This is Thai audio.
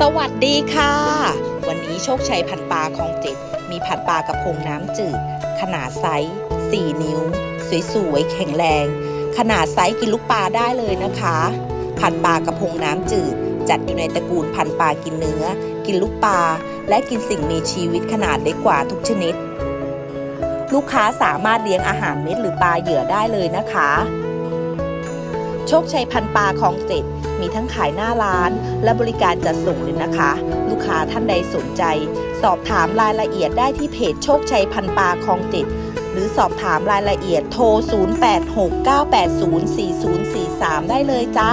สวัสดีค่ะ วันนี้โชคชัยพันปลาของเจ็ดมีผัดปลากระพงน้ำจืด ขนาดไซส์4นิ้ว สวยๆ แข็งแรง ขนาดไซส์กินลูกปลาได้เลยนะคะ ผัดปลากระพงน้ำจืด จัดอยู่ในตระกูลพันปลากินเนื้อ กินลูกปลา และกินสิ่งมีชีวิตขนาดเล็กกว่าทุกชนิด ลูกค้าสามารถเลี้ยงอาหารเม็ดหรือปลาเหยื่อได้เลยนะคะ โชคชัยพันปลาคลองเจ็ดมีทั้งขายหน้าร้าน และบริการจัดส่งเลยนะคะ ลูกค้าท่านใดสนใจ สอบถามรายละเอียดได้ที่เพจโชคชัยพันปลาคลองเจ็ดหรือสอบถามรายละเอียดโทร 0869804043 ได้เลยจ้า